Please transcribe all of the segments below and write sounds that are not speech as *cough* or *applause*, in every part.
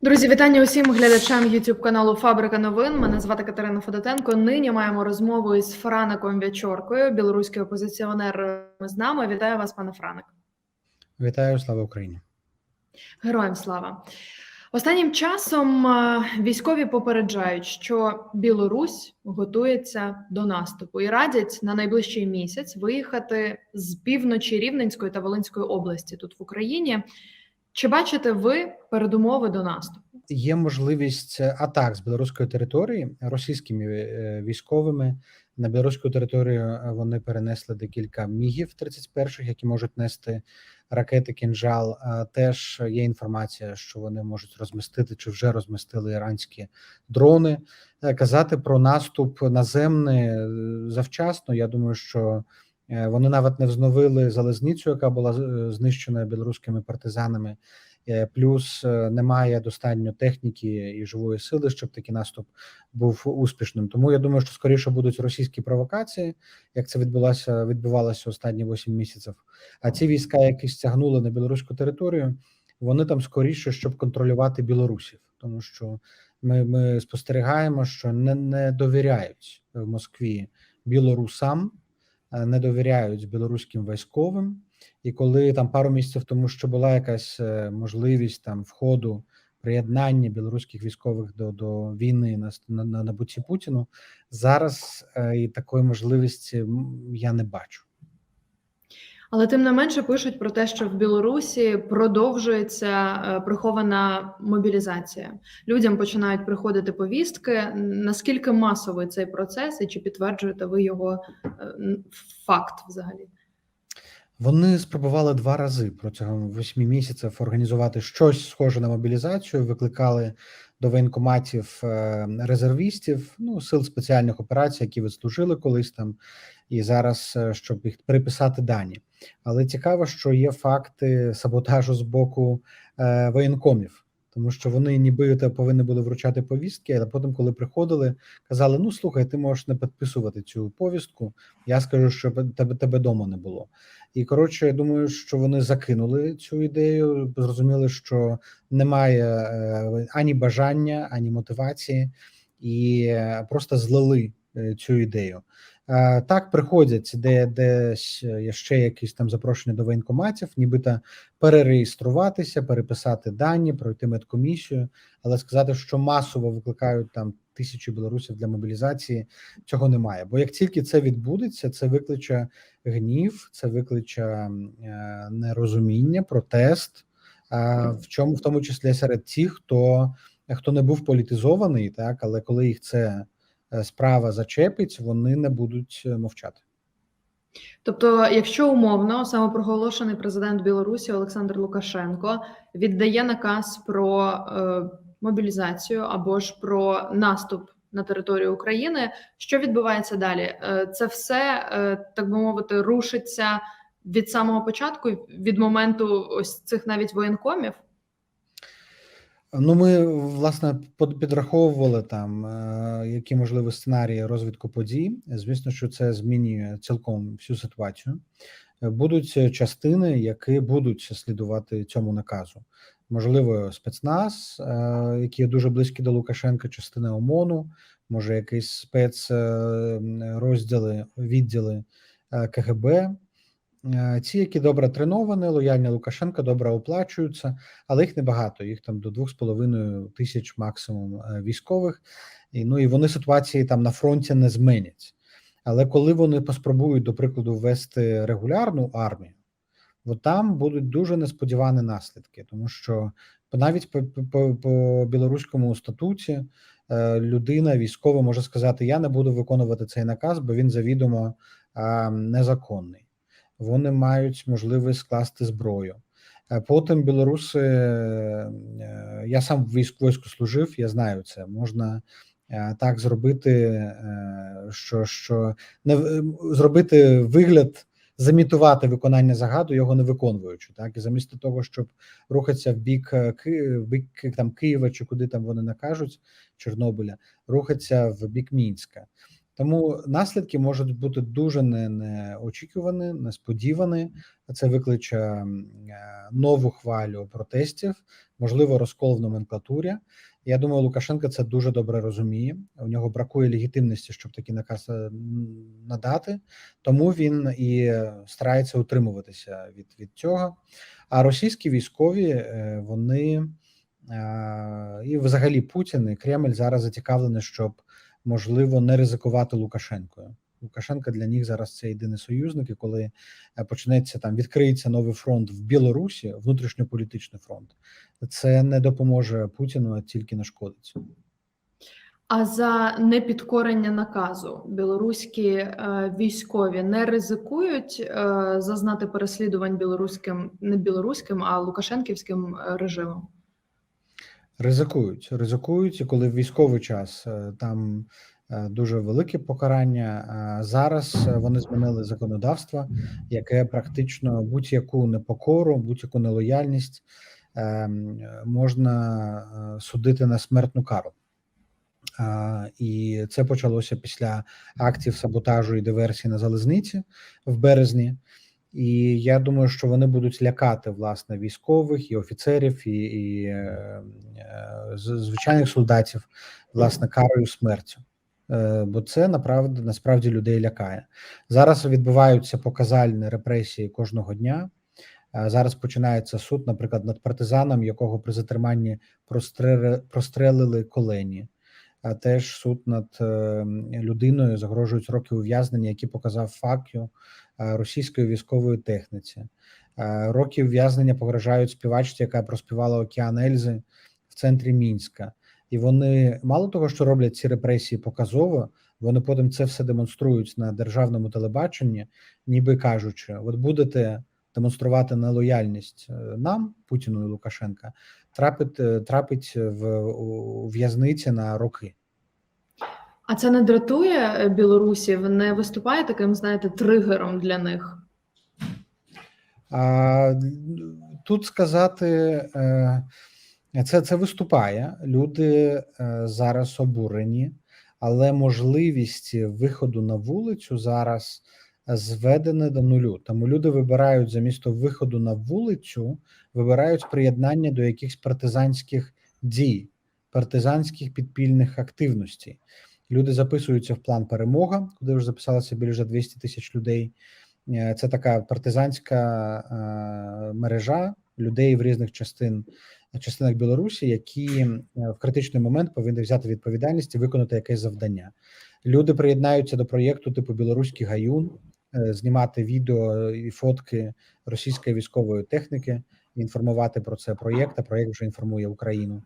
Друзі, вітання усім глядачам YouTube каналу Фабрика новин. Мене звати Катерина Федотенко. Нині маємо розмову із Фраником Вячоркою, білоруський опозиціонер з нами. Вітаю вас, пане Франик. Вітаю, слава Україні. Героям слава. Останнім часом е, військові попереджають, що Білорусь готується до наступу і радять на найближчий місяць виїхати з півночі Рівненської та Волинської області тут в Україні. Чи бачите ви передумови до наступу? Є можливість атак з білоруської території російськими е, військовими на білоруську територію. е, Вони перенесли декілька мігів 31-х, які можуть нести ракети кінжал. Теж є інформація, що вони можуть розмістити чи вже розмістили іранські дрони. Е, Казати про наступ наземний е, завчасно. Я думаю, що е, вони навіть не взновили залізницю, яка була е, знищена білоруськими партизанами. Е, Плюс е, немає достатньо техніки і живої сили, щоб такий наступ був успішним. Тому я думаю, що скоріше будуть російські провокації, як це відбулося відбувалося останні 8 місяців. А ці війська, які стягнули на білоруську територію, вони там скоріше, щоб контролювати білорусів, тому що ми, ми спостерігаємо, що не, не довіряють в Москві білорусам, е, не довіряють білоруським військовим. І коли там пару місяців тому, що була якась е, можливість там входу приєднання білоруських військових до до війни на на, на набутті Путіну, зараз е, і такої можливості я не бачу. Але тим не менше пишуть про те, що в Білорусі продовжується е, прихована мобілізація. Людям починають приходити повістки. Наскільки масовий цей процес, і чи підтверджуєте ви його е, факт взагалі? Вони спробували два рази протягом восьми місяців організувати щось схоже на мобілізацію. Викликали до воєнкоматів е, резервістів, ну сил спеціальних операцій, які відслужили колись там, і зараз щоб їх приписати дані. Але цікаво, що є факти саботажу з боку е, воєнкомів. Тому що вони нібито повинні були вручати повістки, а потім, коли приходили, казали: Ну слухай, ти можеш не підписувати цю повістку. Я скажу, що тебе тебе дома не було. І коротше, я думаю, що вони закинули цю ідею, зрозуміли, що немає е, ані бажання, ані мотивації, і е, просто злили е, цю ідею. Е, Так приходять, де десь є ще якісь там запрошення до воєнкоматів, нібито перереєструватися, переписати дані, пройти медкомісію, але сказати, що масово викликають там тисячі білорусів для мобілізації, цього немає. Бо як тільки це відбудеться, це викличе гнів, це викличе е, нерозуміння, протест, е, в чому в тому числі серед тих, хто хто не був політизований, так але коли їх це справа зачепить, вони не будуть е, мовчати. Тобто, якщо умовно самопроголошений президент Білорусі Олександр Лукашенко віддає наказ про е, мобілізацію або ж про наступ на територію України, що відбувається далі? Е, це все е, так би мовити рушиться від самого початку, від моменту ось цих навіть воєнкомів. Ну, ми власне підраховували там, е, які можливі сценарії розвитку подій. Звісно, що це змінює цілком всю ситуацію. Будуть частини, які будуть слідувати цьому наказу. Можливо, спецназ, е, які дуже близькі до Лукашенка, частина ОМОНу, може, якісь спецрозділи, відділи е, КГБ. Е, Ці, які добре треновані, лояльні Лукашенка, добре оплачуються, але їх небагато. Їх там до 2,5 тисяч максимум е, військових. І, ну і вони ситуації там на фронті не змінять. Але коли вони поспробують, до прикладу, ввести регулярну армію, от там будуть дуже несподівані наслідки, тому що навіть по, по, по білоруському статуті е, людина військова може сказати: Я не буду виконувати цей наказ, бо він завідомо незаконний вони мають можливість скласти зброю. Е, Потім білоруси, е, я сам в військ війську служив, я знаю це. Можна е, так зробити, е, що що не зробити вигляд, замітувати виконання загаду, його не виконуючи. Так і замість того, щоб рухатися в бік е, в бік там Києва чи куди там вони накажуть, Чорнобиля, рухатися в бік Мінська. Тому наслідки можуть бути дуже неочікувані, несподівані. Це викличе е, нову хвалю протестів, можливо, розкол в номенклатурі. Я думаю, Лукашенко це дуже добре розуміє. У нього бракує легітимності, щоб такий наказ е, надати, тому він і старається утримуватися від, від цього. А російські військові е, вони і взагалі Путін і Кремль зараз зацікавлені, щоб можливо не ризикувати Лукашенкою. Лукашенко для них зараз це єдиний союзник, і коли е, почнеться там відкриється новий фронт в Білорусі, внутрішньополітичний фронт, це не допоможе Путіну, а тільки нашкодить. А за непідкорення наказу білоруські е, військові не ризикують е, зазнати переслідувань білоруським, не білоруським, а лукашенківським е, режимом. Ризикують, ризикують, і коли в військовий час е, там е, дуже велике покарання. а Зараз е, вони змінили законодавство, яке практично будь-яку непокору, будь-яку нелояльність е, можна е, судити на смертну кару. І це почалося після актів саботажу і диверсії на залізниці в березні. І я думаю, що вони будуть лякати власне військових і офіцерів, і, і е, звичайних солдатів, власне, карою смертю. Е, Бо це направді насправді людей лякає. Зараз відбуваються показальні репресії кожного дня. Е, Зараз починається суд, наприклад, над партизаном, якого при затриманні прострели- прострелили колені. А теж суд над е, людиною загрожують роки ув'язнення, який показав факю російської військової техніці. Е, Роки ув'язнення погрожають співачці, яка проспівала Океан Ельзи в центрі Мінська. І вони мало того, що роблять ці репресії показово, вони потім це все демонструють на державному телебаченні, ніби кажучи: от будете демонструвати нелояльність е, нам, Путіну і Лукашенка, трапить, е, трапить в в'язниці на роки. А це не дратує е, білорусів, не виступає таким, знаєте, тригером для них. А тут сказати, е, це, це виступає. Люди е, зараз обурені, але можливість виходу на вулицю зараз зведена до нулю. Тому люди вибирають замість виходу на вулицю, вибирають приєднання до якихось партизанських дій, партизанських підпільних активностей. Люди записуються в план перемога, куди вже записалося більше 200 тисяч людей. Е, Це така партизанська е, мережа людей в різних частин частинах Білорусі, які е, в критичний момент повинні взяти відповідальність і виконати якесь завдання. Люди приєднаються до проєкту типу Білоруський гаюн, знімати відео і фотки російської військової техніки, інформувати про це проєкт. А проєкт вже інформує Україну.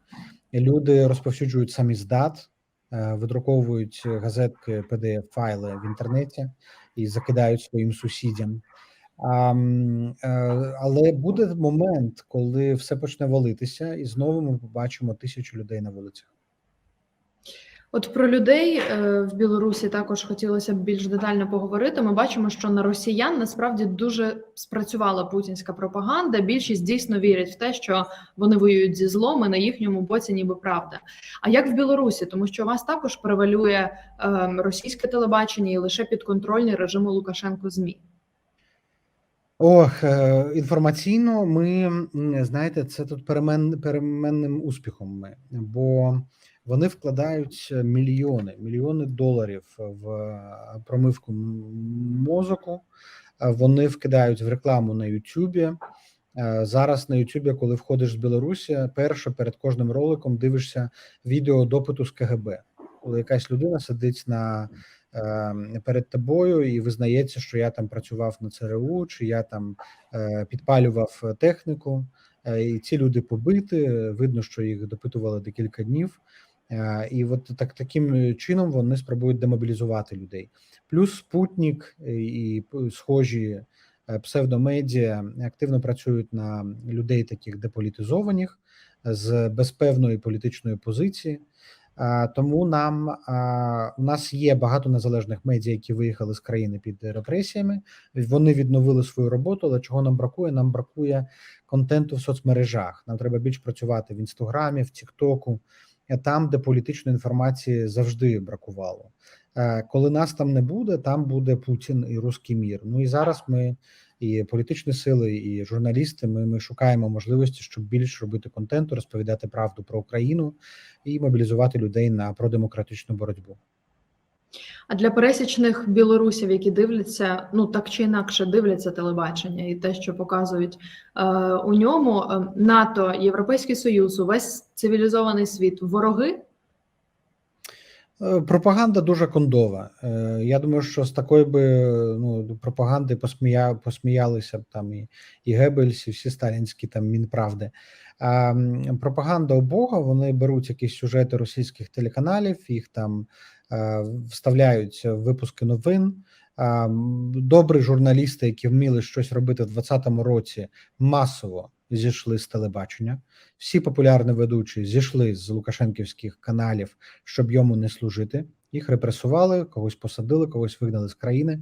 Люди розповсюджують самі здат, видруковують газетки, pdf файли в інтернеті і закидають своїм сусідям. А, е, але буде момент, коли все почне валитися, і знову ми побачимо тисячу людей на вулицях. От про людей е, в Білорусі також хотілося б більш детально поговорити. Ми бачимо, що на росіян насправді дуже спрацювала путінська пропаганда. Більшість дійсно вірять в те, що вони воюють зі злом, і на їхньому боці ніби правда. А як в Білорусі, тому що у вас також превалює е, російське телебачення і лише підконтрольні режиму Лукашенко ЗМІ. Ох, е, інформаційно, ми знаєте, це тут перемен, переменним успіхом. Ми, бо вони вкладають мільйони, мільйони доларів в е, промивку мозоку. е, Вони вкидають в рекламу на Ютубі. Е, Зараз на Ютубі, коли входиш з Білорусі, перше перед кожним роликом дивишся відео допиту з КГБ, коли якась людина сидить на е, перед тобою і визнається, що я там працював на ЦРУ, чи я там е, підпалював техніку. Е, І ці люди побиті. Видно, що їх допитували декілька днів. Е, І от так таким чином вони спробують демобілізувати людей. Плюс Спутник і схожі е, псевдомедіа активно працюють на людей, таких деполітизованих з безпевної політичної позиції. Тому нам у нас є багато незалежних медіа, які виїхали з країни під репресіями. Вони відновили свою роботу, але чого нам бракує? Нам бракує контенту в соцмережах. Нам треба більш працювати в інстаграмі, в Тіктоку, там, де політичної інформації завжди бракувало. Е, Коли нас там не буде, там буде Путін і руський мір. Ну і зараз ми і політичні сили, і журналісти. Ми, ми шукаємо можливості, щоб більше робити контенту, розповідати правду про Україну і мобілізувати людей на продемократичну боротьбу. А для пересічних білорусів, які дивляться, ну так чи інакше дивляться телебачення і те, що показують е, у ньому, е, НАТО, Європейський Союз, увесь цивілізований світ, вороги. Е, Пропаганда дуже кондова. Е, Я думаю, що з такої би ну, пропаганди посмія, посміялися б там і, і Геббельс, і всі сталінські там мінправди. А пропаганда обога, вони беруть якісь сюжети російських телеканалів, їх там е, вставляють в випуски новин. Добрі журналісти, які вміли щось робити в 2020 році, масово зійшли з телебачення. Всі популярні ведучі зійшли з Лукашенківських каналів, щоб йому не служити. Їх репресували, когось посадили, когось вигнали з країни,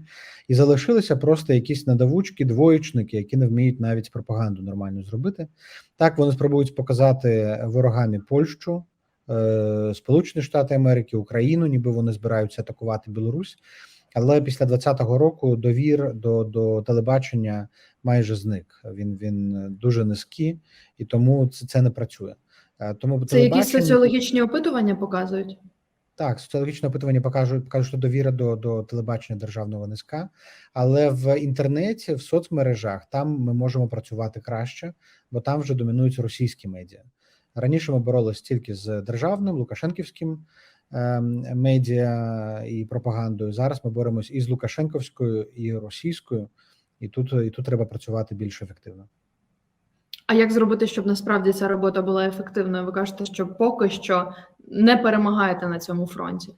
і залишилися просто якісь надавучки, двоєчники, які не вміють навіть пропаганду нормально зробити. Так вони спробують показати ворогами Польщу, е, Сполучені Штати Америки, Україну, ніби вони збираються атакувати Білорусь. Але після 2020 року довір до, до телебачення майже зник. Він він дуже низький, і тому це, це не працює. Е, Тому Це якісь соціологічні опитування показують. так, соціологічне опитування покажуть, покажуть, що довіра до, до телебачення державного низька, але в інтернеті, в соцмережах там ми можемо працювати краще, бо там вже домінують російські медіа. Раніше ми боролися тільки з державним Лукашенківським медіа і пропагандою. Зараз ми боремось і з Лукашенковською, і російською, і тут, і тут треба працювати більш ефективно. А як зробити, щоб насправді ця робота була ефективною? Ви кажете, що поки що не перемагаєте на цьому фронті.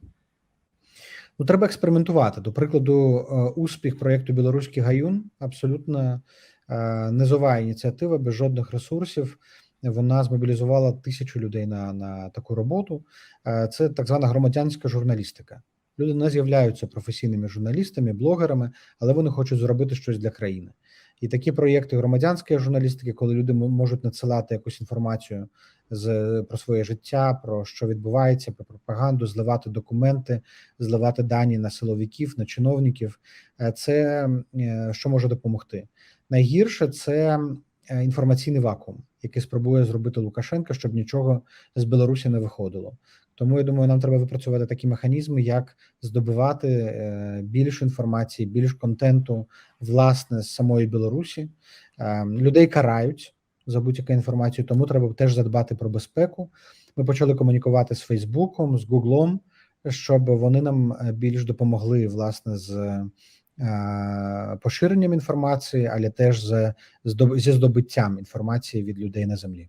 Ну, треба експериментувати. До прикладу, е, успіх проєкту Білоруський гаюн абсолютно е, низова ініціатива без жодних ресурсів. Вона змобілізувала тисячу людей на, на таку роботу. Е, Це так звана громадянська журналістика. Люди не з'являються професійними журналістами, блогерами, але вони хочуть зробити щось для країни. І такі проєкти громадянської журналістики, коли люди можуть надсилати якусь інформацію з про своє життя, про що відбувається, про пропаганду, зливати документи, зливати дані на силовиків, на чиновників. Е, Це е, що може допомогти. Найгірше це інформаційний вакуум, який спробує зробити Лукашенко, щоб нічого з Білорусі не виходило. Тому я думаю, нам треба випрацювати такі механізми, як здобувати е, більше інформації, більш контенту, власне, з самої Білорусі. Е, Людей карають за будь-яку інформацію, тому треба теж задбати про безпеку. Ми почали комунікувати з Фейсбуком, з Гуглом, щоб вони нам е, більш допомогли власне з е, поширенням інформації, але теж з, зі здобуттям інформації від людей на землі.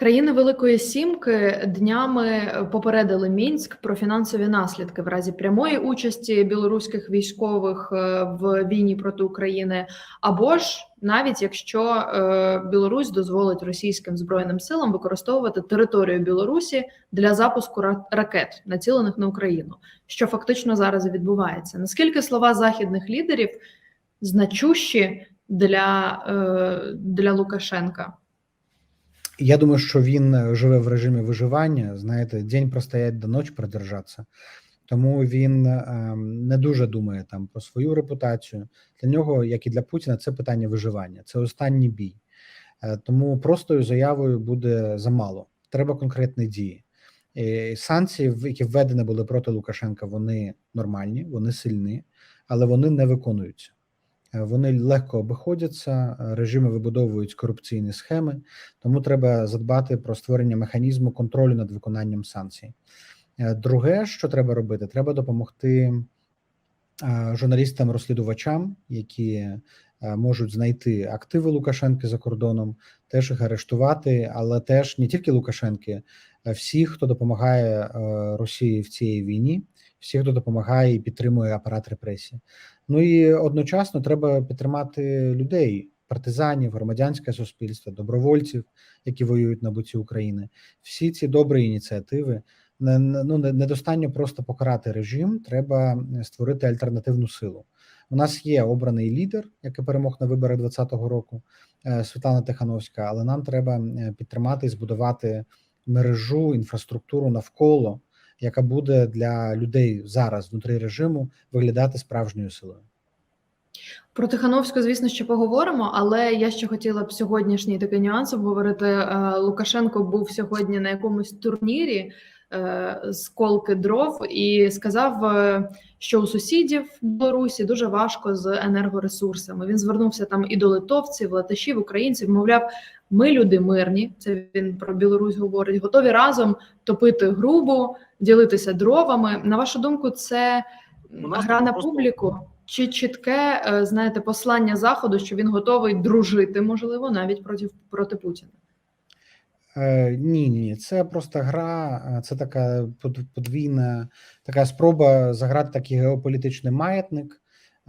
Країни Великої Сімки днями попередили Мінськ про фінансові наслідки в разі прямої участі білоруських військових е, в війні проти України, або ж навіть якщо е, Білорусь дозволить російським збройним силам використовувати територію Білорусі для запуску ракет, націлених на Україну, що фактично зараз відбувається. Наскільки слова західних лідерів значущі для, е, для Лукашенка? Я думаю, що він е, живе в режимі виживання. Знаєте, день простоять до ночі продержатися. Тому він не дуже думає там про свою репутацію. Для нього, як і для Путіна, це питання виживання, це останній бій. Е, Тому простою заявою буде замало. Треба конкретні дії. І санкції, які введені були проти Лукашенка, вони нормальні, вони сильні, але вони не виконуються. Вони легко обиходяться, е, режими вибудовують корупційні схеми, тому треба задбати про створення механізму контролю над виконанням санкцій. Е, Друге, що треба робити, треба допомогти е, журналістам-розслідувачам, які е, можуть знайти активи Лукашенки за кордоном, теж їх арештувати, але теж не тільки Лукашенки, а всі, хто допомагає Росії в цій війні, всі, хто допомагає і підтримує апарат репресії. Ну і одночасно треба підтримати людей, партизанів, громадянське суспільство, добровольців, які воюють на боці України. Всі ці добрі ініціативи не ну недостатньо просто покарати режим. Треба створити альтернативну силу. У нас є обраний лідер, який перемог на виборах 2020 року, е, Світлана Тихановська. Але нам треба е, підтримати і збудувати мережу, інфраструктуру навколо яка буде для людей зараз внутрі режиму виглядати справжньою силою. Про Тихановську, звісно, ще поговоримо, але я ще хотіла б сьогоднішній такий нюанс обговорити. Е, Лукашенко був сьогодні на якомусь турнірі е, з колки дров і сказав, е, що у сусідів Білорусі дуже важко з енергоресурсами. Він звернувся там і до литовців, латишів, українців. Мовляв, ми люди мирні. Це він про Білорусь говорить. Готові разом топити грубу, ділитися дровами. На вашу думку, це гра на просто- публіку? Чи чітке е, знаєте послання заходу, що він готовий дружити, можливо, навіть проти проти Путіна? Е, ні, ні, це просто гра, е, це така под- подвійна така спроба заграти такий геополітичний маятник.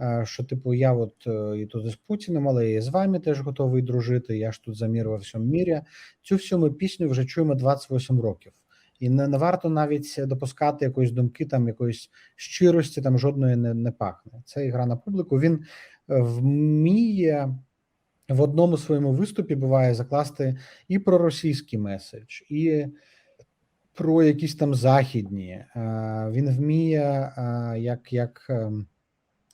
е, Що, типу, я от і тут із Путіним, але і з вами теж готовий дружити. Я ж тут за мір во всьому мірі. Цю всю ми пісню вже чуємо 28 років, і не, не варто навіть допускати якоїсь думки, там якоїсь щирості, там жодної не, не пахне. Це гра на публіку. Він е, вміє в одному своєму виступі буває закласти і про російський меседж, і про якісь там західні. Е, Він вміє, е, як, як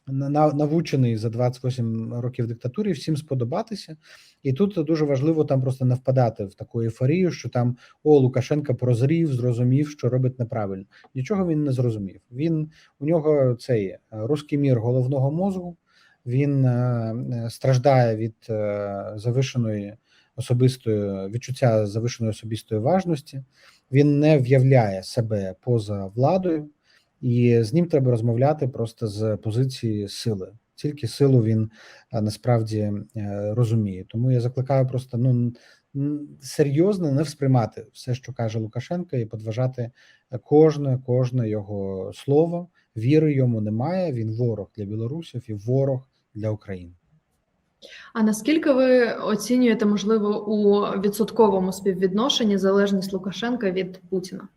на- на- навчений за 28 років диктатури, всім сподобатися. І тут дуже важливо там просто не впадати в таку ейфорію, що там о Лукашенка прозрів, зрозумів, що робить неправильно. Нічого він не зрозумів. Він у нього цей е, руський мір головного мозку. Він е, е, страждає від завишеної особистої відчуття завишеної особистої важності. Він не в'являє себе поза владою, і з ним треба розмовляти просто з позиції сили. Тільки силу він е, насправді е, розуміє. Тому я закликаю просто ну серйозно не сприймати все, що каже Лукашенко, і подважати кожне, кожне його слово. Віри йому немає. Він ворог для білорусів і ворог для України. А наскільки ви оцінюєте, можливо, у відсотковому співвідношенні залежність Лукашенка від Путіна?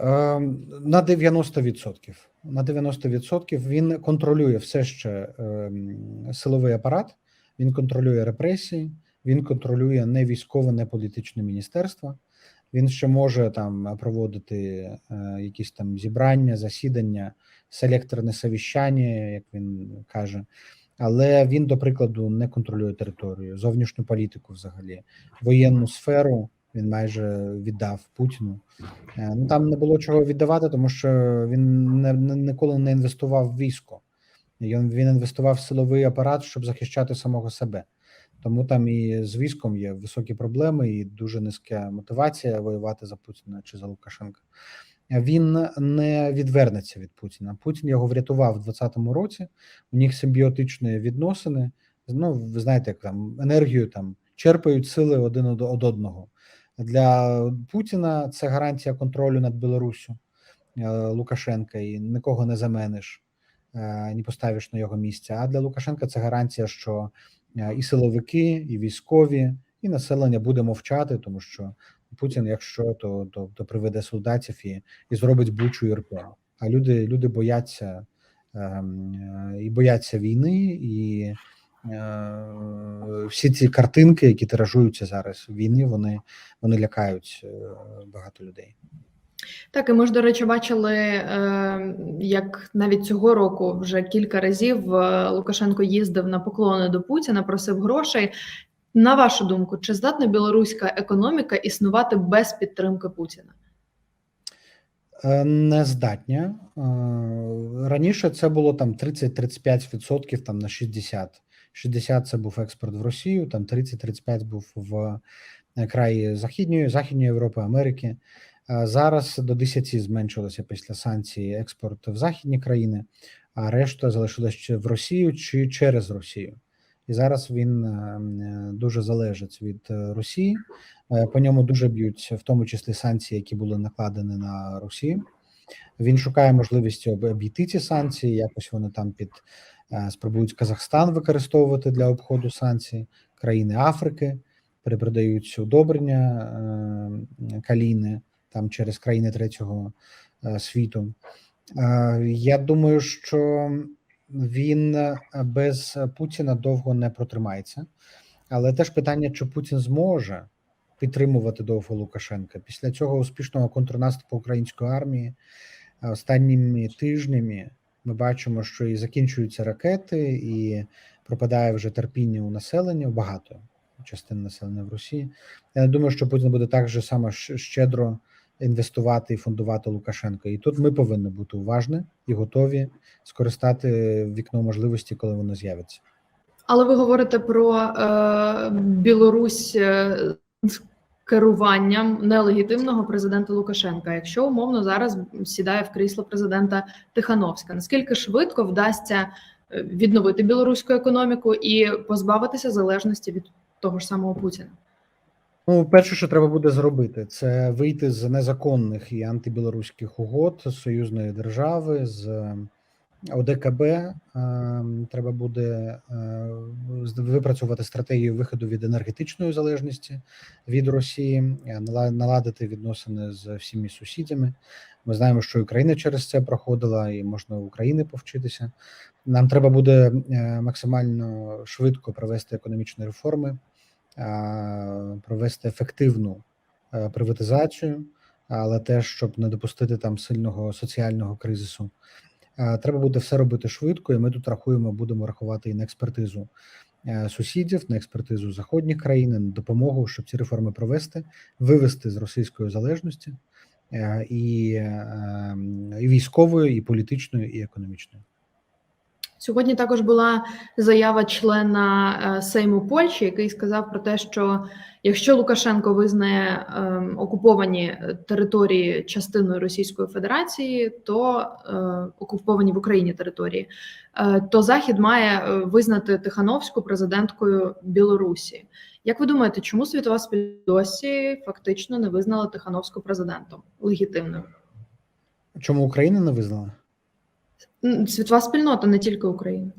Ем, На 90%. На 90% він контролює все ще ем, силовий апарат, він контролює репресії, він контролює не військове, не політичне міністерство. Він ще може там проводити е, якісь там зібрання, засідання, селекторне совіщання, як він каже. Але він, до прикладу, не контролює територію, зовнішню політику, взагалі, воєнну сферу він майже віддав Путіну. Е, Ну там не було чого віддавати, тому що він не, не ніколи не інвестував в військо. Він, він інвестував в силовий апарат, щоб захищати самого себе. Тому там і з військом є високі проблеми і дуже низька мотивація воювати за Путіна чи за Лукашенка. Він не відвернеться від Путіна. Путін його врятував у 2020 році. У них симбіотичні відносини. Ну, ви знаєте, як там енергію там черпають сили один од од одного. Для Путіна це гарантія контролю над Білоруссю е, Лукашенка, і нікого не замениш, не поставиш на його місце. А для Лукашенка це гарантія, що е, і силовики, і військові, і населення буде мовчати, тому що Путін, якщо то, то, то приведе солдатів і, і зробить бучу Ірпень. А люди, люди бояться ем, е, і бояться війни, і всі ці картинки, які тиражуються зараз війни, вони, вони лякають е, багато людей. Так, і ми ж, до речі, бачили, е, як навіть цього року вже кілька разів е, Лукашенко їздив на поклони до Путіна, просив грошей. На вашу думку, чи здатна білоруська економіка існувати без підтримки Путіна? Е, Не здатня. Е, Раніше це було там 30-35%, там на 60. 60 це був експорт в Росію, там 30-35 був в е, краї Західньої, Західньої Європи, Америки. Е, Зараз до 10 зменшилося після санкцій експорт в західні країни, а решта залишилась в Росію чи через Росію. І зараз він е, дуже залежить від Росії. По ньому дуже б'ють, в тому числі санкції, які були накладені на Росію. Він шукає можливості об- обійти ці санкції. Якось вони там під спробують Казахстан використовувати для обходу санкцій, країни Африки перепродають удобрення е, каліни там через країни третього е, світу. Е, Я думаю, що він е, без Путіна довго не протримається, але теж питання, чи Путін зможе підтримувати довго Лукашенка. Після цього успішного контрнаступу української армії е, останніми тижнями ми бачимо, що і закінчуються ракети, і пропадає вже терпіння у населення, багато частин населення в Росії. Я не думаю, що Путін буде так же само щедро інвестувати і фундувати Лукашенка. І тут ми повинні бути уважні і готові скористати вікно можливості, коли воно з'явиться. Але ви говорите про е, Білорусь е, керуванням нелегітимного президента Лукашенка. Якщо умовно зараз сідає в крісло президента Тихановська, наскільки швидко вдасться е, відновити білоруську економіку і позбавитися залежності від того ж самого Путіна? Ну, перше, що треба буде зробити, це вийти з незаконних і антибілоруських угод з союзної держави, з ОДКБ. Е, Треба буде е, випрацювати стратегію виходу від енергетичної залежності від Росії, е, нала- наладити відносини з всіми сусідями. Ми знаємо, що Україна через це проходила, і можна України повчитися. Нам треба буде максимально швидко провести економічні реформи провести ефективну приватизацію, але теж щоб не допустити там сильного соціального кризису. Е, Треба буде все робити швидко, і ми тут рахуємо, будемо рахувати і на експертизу е, сусідів, на експертизу заходніх країн, на допомогу, щоб ці реформи провести, вивести з російської залежності е, і, е, і військової, і політичної, і економічної. Сьогодні також була заява члена е, Сейму Польщі, який сказав про те, що якщо Лукашенко визнає ем, окуповані е, території частиною Російської Федерації, то е, окуповані в Україні території, то Захід має визнати Тихановську президенткою Білорусі. Як ви думаєте, чому світова досі фактично не визнала Тихановську президентом легітимним? Чому Україна не визнала? Світова спільнота, не тільки Україна.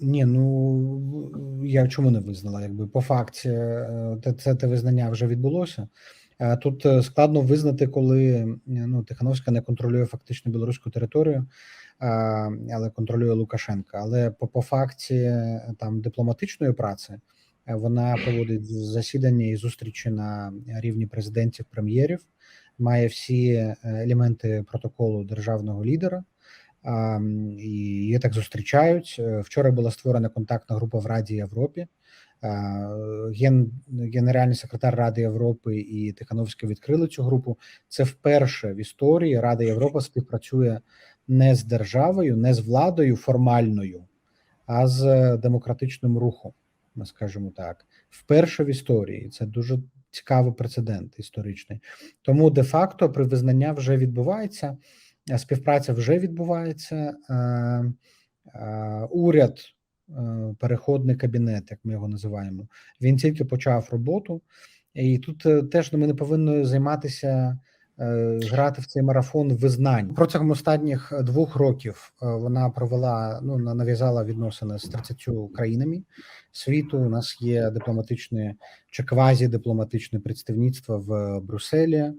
Ні, ну я чому не визнала? Якби по факті е, це те визнання вже відбулося. Е, Тут е, складно визнати, коли ну Тихановська не контролює фактично білоруську територію, але контролює Лукашенка. Але по, по факті там дипломатичної праці вона проводить засідання і зустрічі на рівні президентів, прем'єрів, має всі елементи протоколу державного лідера. І її так зустрічають. Е, Вчора була створена контактна група в Раді Європі. Ген, генеральний секретар Ради Європи і Тихановська відкрили цю групу. Це вперше в історії Рада Європи співпрацює не з державою, не з владою формальною, а з демократичним рухом. Ми скажемо так, вперше в історії. Це дуже цікавий прецедент історичний. Тому де-факто при визнання вже відбувається. Співпраця вже відбувається. Е, е, Уряд, е, переходний кабінет, як ми його називаємо, він тільки почав роботу, і тут теж ми не повинні займатися грати в цей марафон визнань. Протягом останніх двох років вона провела ну на- нав'язала відносини з 30 країнами світу. У нас є дипломатичне чи квазі-дипломатичне представництво в Брюсселі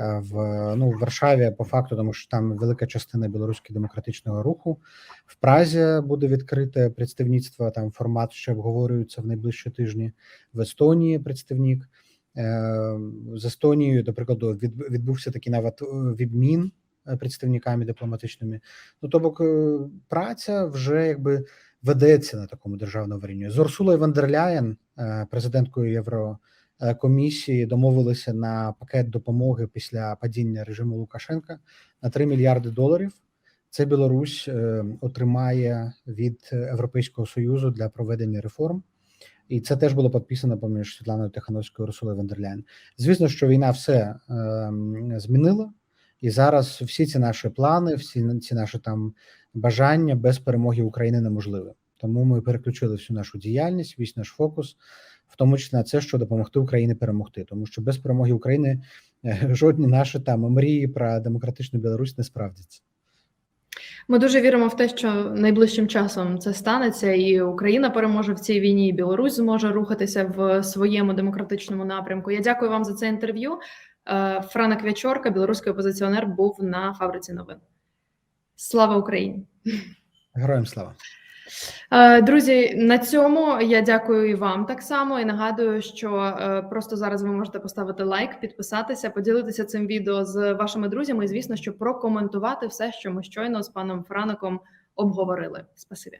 в ну в Варшаві по факту, тому що там велика частина білоруського демократичного руху. В Празі буде відкрите представництво. Там формат ще обговорюється в найближчі тижні. В Естонії представник Е, з Естонією, до прикладу, відбувся такий навіть е, відмін е, представниками дипломатичними. Ну тобто праця вже якби ведеться на такому державному рівні. З Урсулою ван дер Ляєн, е, президенткою Євро комісії домовилися на пакет допомоги після падіння режиму Лукашенка на 3 мільярди доларів. Це Білорусь е, отримає від Європейського союзу для проведення реформ, і це теж було підписано поміж Світланою Тихановською і Урсулою ван. Звісно, що війна все е, змінила, і зараз всі ці наші плани, всі ці наші там бажання без перемоги України неможливі. Тому ми переключили всю нашу діяльність, весь наш фокус, в тому числі на це, що допомогти Україні перемогти, тому що без перемоги України е, *laughs* жодні наші там мрії про демократичну Білорусь не справдяться. Ми дуже віримо в те, що найближчим часом це станеться, і Україна переможе в цій війні, і Білорусь зможе рухатися в своєму демократичному напрямку. Я дякую вам за це інтерв'ю. Е, Франак Вячорка, білоруський опозиціонер, був на фабриці новин. Слава Україні! Героям слава! Е, Друзі, на цьому я дякую і вам так само. І нагадую, що е, просто зараз ви можете поставити лайк, підписатися, поділитися цим відео з вашими друзями. І звісно, що прокоментувати все, що ми щойно з паном Франоком обговорили. Спасибі.